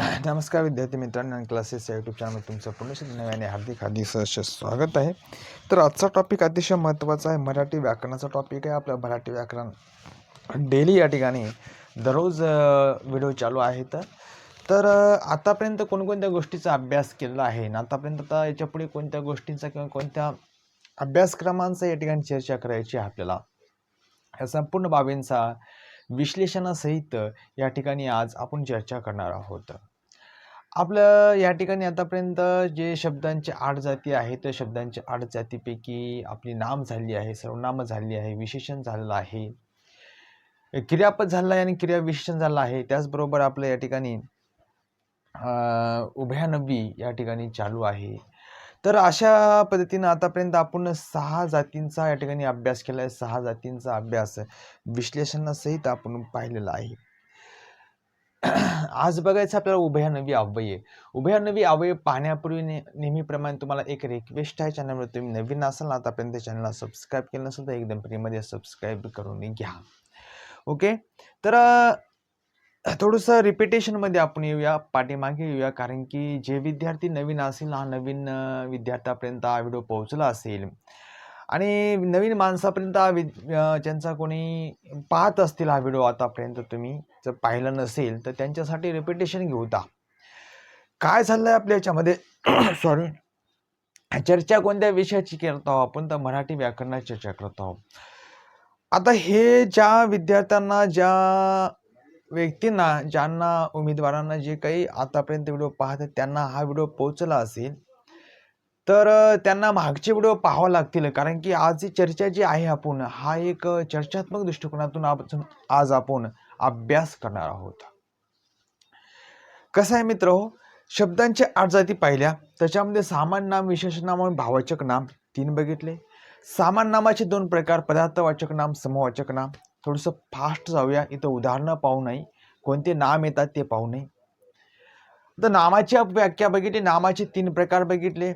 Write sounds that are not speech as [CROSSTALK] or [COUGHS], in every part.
[COUGHS] नमस्कार विद्यार्थी मित्रांनो आणि क्लासेस या यूट्यूब चॅनलमध्ये तुमचं पुन्हा नव्याने हार्दिक हार्दिक सहर्ष स्वागत आहे. तर आजचा टॉपिक अतिशय महत्त्वाचा आहे. मराठी व्याकरणाचा टॉपिक आहे. आपलं मराठी व्याकरण डेली या ठिकाणी दररोज व्हिडिओ चालू आहेत तर. आतापर्यंत कोणकोणत्या गोष्टीचा अभ्यास केलेला आहे? आणि आतापर्यंत आता याच्यापुढे कोणत्या गोष्टींचा किंवा कोणत्या अभ्यासक्रमांचा या ठिकाणी चर्चा करायची आहे आपल्याला? या संपूर्ण बाबींचा विश्लेषणासहित या ठिकाणी आज आपण चर्चा करणार आहोत. आपलं या ठिकाणी आतापर्यंत जे शब्दांचे आठ जाती आहेत त्या शब्दांच्या आठ जातीपैकी आपली नाम झाली आहे सर्वनाम झाली आहे विशेषण झालेलं आहे. क्रियापद झालं आहे आणि क्रिया विशेषण झालं आहे. त्याचबरोबर आपलं या ठिकाणी अं, या ठिकाणी चालू आहे. तर अशा पद्धतीनं आतापर्यंत आपण सहा जातींचा या ठिकाणी अभ्यास केला आहे. सहा जातींचा अभ्यास विश्लेषणासहित आपण पाहिलेला आहे. [CLEARS THROAT] आज बघायचं आपल्याला उभयानवी अव्यय उभयानवी अव्यय पाहण्यापूर्वी ने नेहमीप्रमाणे तुम्हाला एक रिक्वेस्ट आहे. चॅनलवर तुम्ही नवीन असाल ना आतापर्यंत चॅनलला सबस्क्राईब केलं नसेल तर एकदम फ्रीमध्ये सबस्क्राईब करून घ्या. ओके? तर थोडंसं रिपिटेशनमध्ये आपण येऊया पाठीमागे येऊया. कारण की जे विद्यार्थी नवीन असेल हा नवीन विद्यार्थ्यापर्यंत हा व्हिडिओ पोहोचला असेल आणि नवीन माणसापर्यंत हा वि ज्यांचा कोणी पाहत असतील हा व्हिडिओ आतापर्यंत तुम्ही जर पाहिलं नसेल तर त्यांच्यासाठी रिपिटेशन घेऊ द्या काय झालं आहे आपल्या याच्यामध्ये? [CLEARS THROAT] सॉरी चर्चा कोणत्या विषयाची करत आहोत आपण? तर मराठी व्याकरणाची चर्चा करत आहोत. आता हे ज्या विद्यार्थ्यांना ज्या व्यक्तींना ज्यांना उमेदवारांना जे काही आतापर्यंत व्हिडिओ पाहत त्यांना हा व्हिडिओ पोहोचला असेल तर त्यांना मागचे व्हिडिओ पाहावं लागतील. कारण की आज जी चर्चा जी आहे आपण हा एक चर्चात्मक दृष्टिकोनातून आपण आज आपण अभ्यास करणार आहोत. कसं आहे मित्र हो? शब्दांचे आठ जाती पाहिल्या. त्याच्यामध्ये सामान्य नाम विशेष नाम आणि भाववाचक नाम तीन बघितले. सामान नामाचे दोन प्रकार पदार्थवाचक नाम समवाचक नाम. थोडंसं फास्ट जाऊया. इथं उदाहरणं पाहू नाही. कोणते नाम येतात ते पाहू नये तर नामाची व्याख्या बघितली. नामाचे तीन प्रकार बघितले.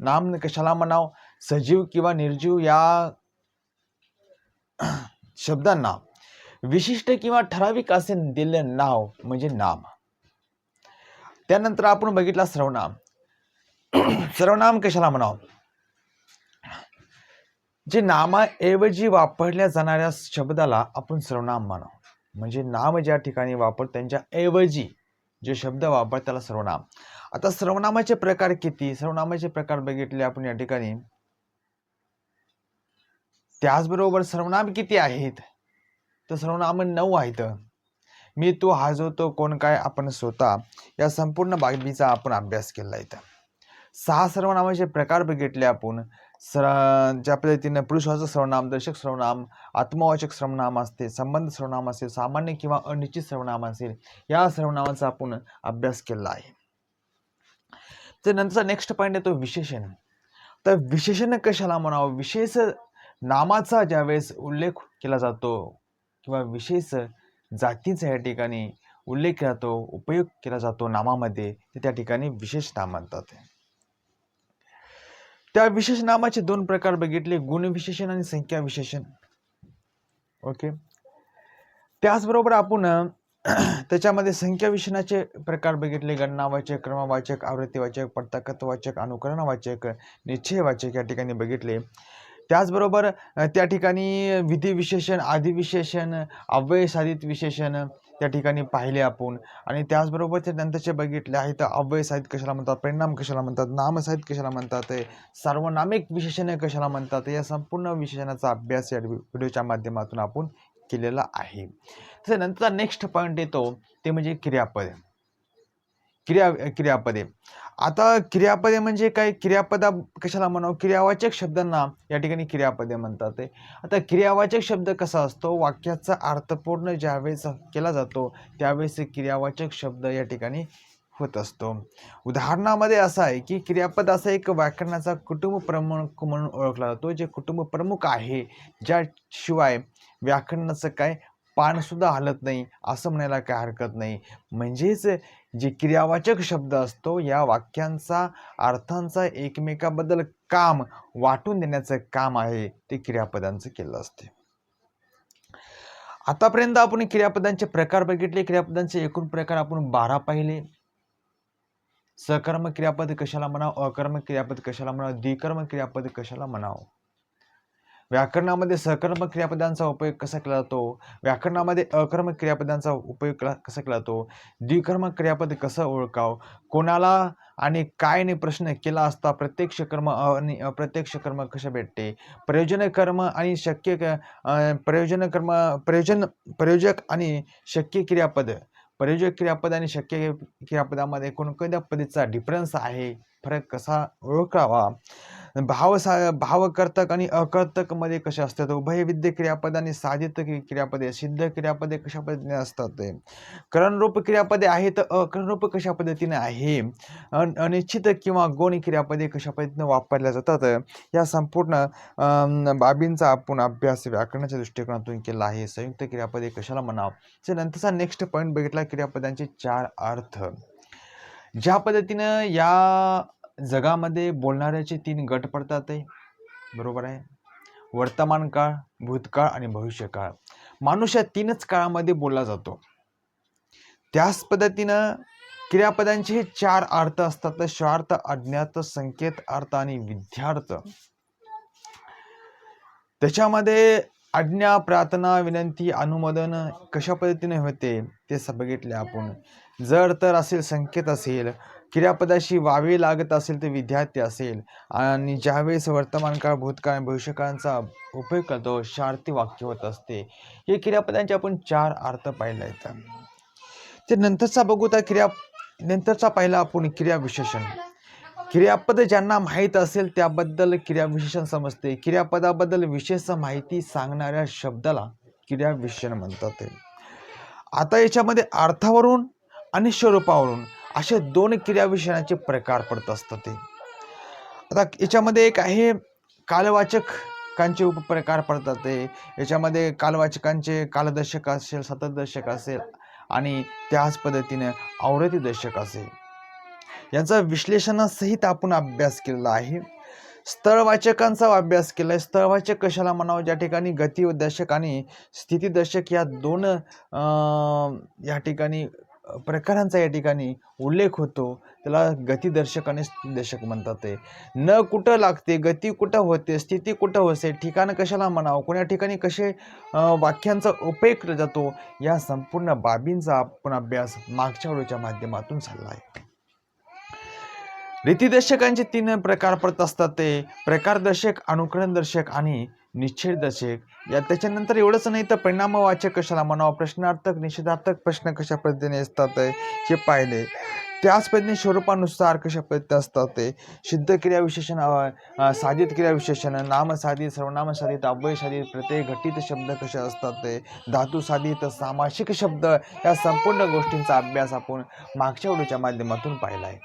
नाम कशाला म्हणाव? सजीव किंवा निर्जीव या शब्दांना विशिष्ट किंवा ठराविक असे दिलेलं नाव म्हणजे नाम. त्यानंतर आपण बघितला सर्वनाम. सर्वनाम कशाला म्हणाव? जे नामाऐवजी वापरल्या जाणाऱ्या शब्दाला आपण सर्वनाम म्हणाव. म्हणजे नाम ज्या ठिकाणी वापर त्यांच्या ऐवजी जे शब्द वापर त्याला सर्वनाम. आता सर्वनामाचे प्रकार किती? सर्वनामाचे प्रकार बघितले आपण या ठिकाणी. त्याचबरोबर सर्वनाम किती आहेत? तर सर्वनाम नऊ आहेत. मी तो हा जो तो कोण काय आपण स्वतः या संपूर्ण बाबीचा आपण अभ्यास केला इथं. सहा सर्वनामाचे प्रकार बघितले आपण. सर ज्या पद्धतीने पुरुषवाचक सर्वनाम दर्शक सर्वनाम आत्मवाचक सर्वनाम असते संबंध सर्वनाम असेल सामान्य किंवा अनिश्चित सर्वनाम असेल या सर्वनामाचा आपण अभ्यास केला आहे. तर नंतरचा नेक्स्ट पॉईंट येतो विशेषण. तर विशेषण कशाला म्हणावं? विशेष नामाचा ज्यावेळेस उल्लेख केला जातो किंवा विशेष जातीचा या ठिकाणी उल्लेख केला जातो उपयोग केला जातो नामामध्ये तर त्या ठिकाणी विशेष नाम म्हणतात. त्या विशेष नामाचे दोन प्रकार बघितले गुण विशेषण आणि संख्या विशेषण. ओके त्याचबरोबर आपण त्याच्यामध्ये संख्या विशेषणाचे प्रकार बघितले. गणनावाचक क्रमवाचक आवृत्तीवाचक पडताकत्ववाचक अनुकरणवाचक निश्चयवाचक या ठिकाणी बघितले. त्याचबरोबर त्या ठिकाणी विधी विशेषण आदी विशेषण अव्यय साधित विशेषण त्या ठिकाणी पाहिले आपण. आणि त्याचबरोबर ते नंतरचे बघितले आहेत अव्यय साहित्य कशाला म्हणतात? परिणाम कशाला म्हणतात? नामसाहित कशाला म्हणतात? सार्वनामिक विशेषणे कशाला म्हणतात? या संपूर्ण विशेषणाचा अभ्यास या व्हिडिओच्या माध्यमातून आपण केलेला आहे. त्याच्यानंतरचा नेक्स्ट पॉईंट येतो ते म्हणजे क्रियापद. क्रिया क्रियापदे. आता क्रियापदे म्हणजे काय? क्रियापदा कशाला म्हणावं? क्रियावाचक शब्दांना या ठिकाणी क्रियापदे म्हणतात आता क्रियावाचक शब्द कसा असतो? वाक्याचा अर्थपूर्ण ज्यावेळेस केला जातो त्यावेळेस क्रियावाचक शब्द या ठिकाणी होत असतो. उदाहरणामध्ये असं आहे की क्रियापद असा एक व्याकरणाचा कुटुंब प्रमुख म्हणून ओळखला जातो जे कुटुंब प्रमुख आहे. ज्याशिवाय व्याकरणाचं काय पानसुद्धा हलत नाही असं म्हणायला काय हरकत नाही. म्हणजेच जे क्रियावाचक शब्द असतो या वाक्यांचा अर्थांचा एकमेकाबद्दल काम वाटून देण्याचं काम आहे ते क्रियापदांचं केलं असते. आतापर्यंत आपण क्रियापदांचे प्रकार बघितले क्रियापदांचे एकूण प्रकार आपण बारा पाहिले. सकर्म क्रियापद कशाला म्हणावं? अकर्म क्रियापद कशाला म्हणावं? द्विकर्म क्रियापद कशाला म्हणावं? व्याकरणामध्ये सकर्मक क्रियापदांचा उपयोग कसा केला जातो? व्याकरणामध्ये अकर्मक क्रियापदांचा उपयोग कसा केला जातो? द्विकर्मक क्रियापद कसं ओळखावं? कोणाला आणि कायने प्रश्न केला असता प्रत्यक्ष कर्म आणि अप्रत्यक्ष कर्म कसे भेटते? प्रयोजन कर्म आणि शक्य क- प्रयोजन कर्म प्रयोजन प्रयोजक आणि शक्य क्रियापद. प्रयोजक क्रियापद आणि शक्य क्रियापदामध्ये कोणकोणत्या पद्धतीचा डिफरन्स आहे? फरक कसा ओळखावा? भाव सा भावकर्तक आणि अकर्तकमध्ये कसे असतात? उभयविद्य क्रियापद आणि साधित क्रियापदे सिद्ध क्रियापदे कशा पद्धतीने असतात करणरूप क्रियापदे आहेत अकरणरूप कशा पद्धतीने आहे? अन- अनिश्चित किंवा गौण क्रियापदे कशा पद्धतीने वापरल्या जातात? या संपूर्ण बाबींचा आपण अभ्यास व्याकरणाच्या दृष्टिकोनातून केला आहे. संयुक्त क्रियापदे कशाला म्हणावं? तर नंतरचा नेक्स्ट पॉईंट बघितला क्रियापदांचे चार अर्थ. ज्या पद्धतीनं या जगामध्ये बोलणाऱ्याचे तीन गट पडतात आहे बरोबर आहे? वर्तमान काळ भूतकाळ आणि भविष्यकाळ. माणूस या तीनच काळामध्ये बोलला जातो. त्याच पद्धतीनं क्रियापदांचे हे चार अर्थ असतात. स्वार्थ अज्ञात संकेत अर्थ आणि विद्यार्थ. त्याच्यामध्ये आज्ञा प्रार्थना विनंती अनुमोदन कशा पद्धतीने होते ते स- बघितले आपण. जर तर असेल संकेत असेल क्रियापदाशी वावे लागत असेल ते विद्यार्थी असेल. आणि ज्यावेळेस वर्तमान काळ भूतकाळ आणि भविष्यकाळांचा उपयोग करतो शार्थी वाक्य होत असते. हे क्रियापदांचे आपण चार अर्थ पाहिला येतात ते नंतरचा बघू तर क्रिया नंतरचा पाहिला आपण क्रियाविशेषण क्रियापद ज्यांना माहीत असेल त्याबद्दल क्रियाविशेषण समजते. क्रियापदाबद्दल विशेष माहिती सांगणाऱ्या शब्दाला क्रियाविशेषण म्हणतात आता याच्यामध्ये अर्थावरून आणि स्वरूपावरून. असे दोन क्रियाविशेषणाचे प्रकार पडत असतात ते. आता याच्यामध्ये एक आहे कालवाचकांचे उपप्रकार पडतात ते. याच्यामध्ये कालवाचकांचे कालदर्शक असेल सततदर्शक असेल आणि त्याच पद्धतीने आवृत्ती दर्शक असेल. यांचा विश्लेषणासहित आपण अभ्यास केलेला आहे. स्थळवाचकांचा अभ्यास केला आहे स्थळवाचक कशाला म्हणावं? ज्या ठिकाणी गतीदर्शक आणि स्थितीदर्शक या दोन या ठिकाणी प्रकारांचा या ठिकाणी उल्लेख होतो. त्याला गतिदर्शक आणि स्थितीदर्शक म्हणतात ते. न कुठं लागते गती कुठं होते स्थिती कुठं होते ठिकाण कशाला म्हणावं कोण्या ठिकाणी कसे वाक्यांचा उपयोग केला जातो या संपूर्ण बाबींचा आपण अभ्यास मागच्या वेळेच्या माध्यमातून झाला आहे. रीतिदर्शकांचे तीन प्रकार पडत असतात ते. प्रकारदर्शक अनुकरणदर्शक आणि निश्चयदर्शक या त्याच्यानंतर एवढंच नाही तर परिणामवाचक कशाला? म्हणावं प्रश्नार्थक निषेधार्थक प्रश्न कशा पद्धतीने असतात हे? पाहिले. त्याच पद्धतीने स्वरूपानुसार कशा पद्धती असतात ते सिद्ध क्रिया विशेषण साधित क्रिया विशेषण सर्वनामसाधित साधित सर्वनाम साधित अव्यय साधित प्रत्येक घटित शब्द कसे असतात ते धातू साधित सामासिक शब्द या संपूर्ण गोष्टींचा अभ्यास आपण मागच्या व्हिडिओच्या माध्यमातून पाहिला आहे.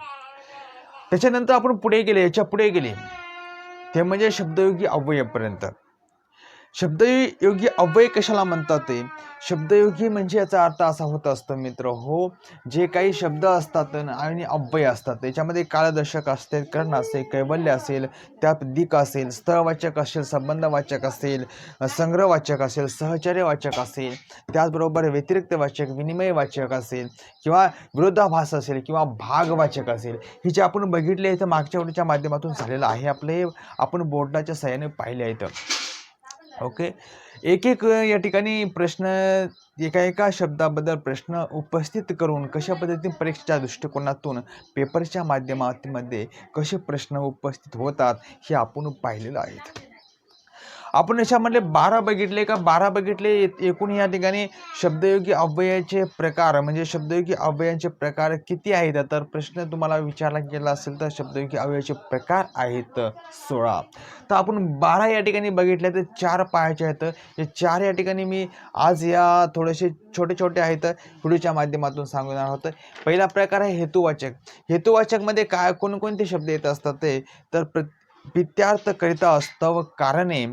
त्याच्यानंतर आपण पुढे गेले याच्यापुढे गेले. ते म्हणजे शब्दयोगी अव्ययपर्यंत शब्दयोगी अव्यय कशाला म्हणतात ते? शब्दयोगी म्हणजे याचा अर्थ असा होत असतो मित्र. हो जे काही शब्द असतात आणि अव्यय असतात त्याच्यामध्ये काळदर्शक असते कर्ण असेल कैवल्य असेल त्यात दिक असेल स्थळवाचक असेल संबंधवाचक असेल संग्रहवाचक असेल सहचर्यवाचक असेल त्याचबरोबर व्यतिरिक्त वाचक विनिमय वाचक असेल किंवा विरोधाभास असेल किंवा भागवाचक असेल. हे जे आपण बघितले इथं मागच्या वेळेच्या माध्यमातून झालेलं आहे. आपलं हे आपण बोर्डाच्या सहाय्याने पाहिले आहेत ओके. एक एक या ठिकाणी प्रश्न एका एका शब्दाबद्दल प्रश्न उपस्थित करून कशा पद्धतीने परीक्षेच्या दृष्टिकोनातून पेपरच्या माध्यमामध्ये कसे प्रश्न उपस्थित होतात हे आपण पाहिलेलं आहेत. आपण याच्यामधले बारा बघितले का? बारा बघितले एकूण या ठिकाणी शब्दयोगी अव्ययाचे प्रकार म्हणजे शब्दयोगी अव्ययांचे प्रकार किती आहेत? तर प्रश्न तुम्हाला विचारला गेला असेल तर शब्दयोगी अव्ययाचे प्रकार आहेत सोळा. तर आपण बारा या ठिकाणी बघितले तर चार पाहायचे आहेत. हे चार या ठिकाणी मी आज या थोडेसे छोटे छोटे आहेत. व्हिडिओच्या माध्यमातून सांगणार आहोत. पहिला प्रकार आहे हेतुवाचक. हेतुवाचकमध्ये काय कोणकोणते शब्द येत असतात ते? तर प्र प्रित्यार्थकरिता असतं कारणे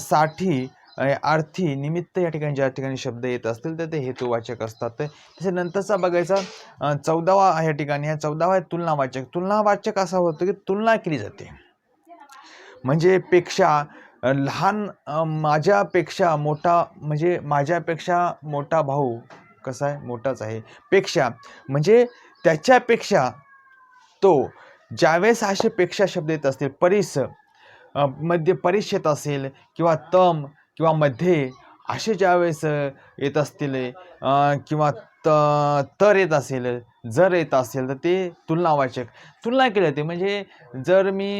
साठी अर्थी निमित्त या ठिकाणी ज्या ठिकाणी शब्द येत असतील तर ते हेतुवाचक असतात. त्याच्यानंतरचा बघायचा चौदावा या ठिकाणी. ह्या चौदावा आहे तुलनावाचक. तुलनावाचक असा होतो की तुलना केली जाते. म्हणजे पेक्षा लहान माझ्यापेक्षा मोठा म्हणजे माझ्यापेक्षा मोठा भाऊ कसा आहे? मोठाच आहे. पेक्षा म्हणजे त्याच्यापेक्षा तो ज्यावेळेस असे पेक्षा शब्द येत असतील परिस मध्ये परीक्षेत असेल किंवा तम किंवा मध्ये असे ज्यावेळेस येत असतील किंवा त तर येत असेल जर येत असेल तर ते तुलनावाचक तुलना केली जाते. म्हणजे जर मी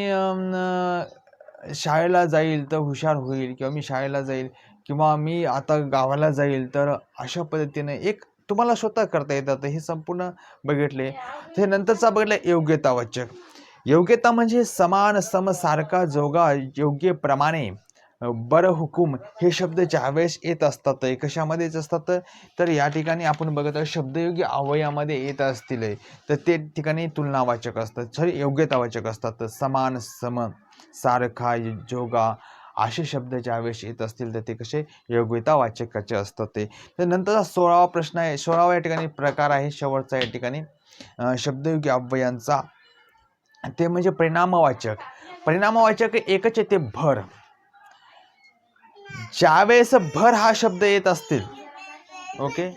शाळेला जाईल तर हुशार होईल किंवा मी शाळेला जाईल किंवा मी आता गावाला जाईल तर अशा पद्धतीने एक तुम्हाला स्वतः करता येतात हे संपूर्ण बघितले. ते नंतरचा बघितलं योग्यतावाचक योग्यता म्हणजे समान सम सारखा जोगा योग्य प्रमाणे बरं हुकूम हे शब्द ज्यावेळेस येत असतात कशामध्येच असतात तर या ठिकाणी आपण बघत आहोत शब्दयोग्य अवयामध्ये येत असतील तर ते ठिकाणी तुलनावाचक असतात सॉरी योग्यतावाचक असतात. समान सम सारखा जोगा असे शब्द ज्यावेळेस येत असतील तर ते कसे? योग्यतावाचकाचे असतात. ते तर नंतरचा सोळावा प्रश्न आहे सोळावा या ठिकाणी प्रकार आहे शेवटचा या ठिकाणी अं, शब्दयोग्य अव्ययांचा ते म्हणजे परिणामवाचक. परिणामवाचक एकच येते भर. ज्यावेळेस भर हा शब्द येत असतील ओके?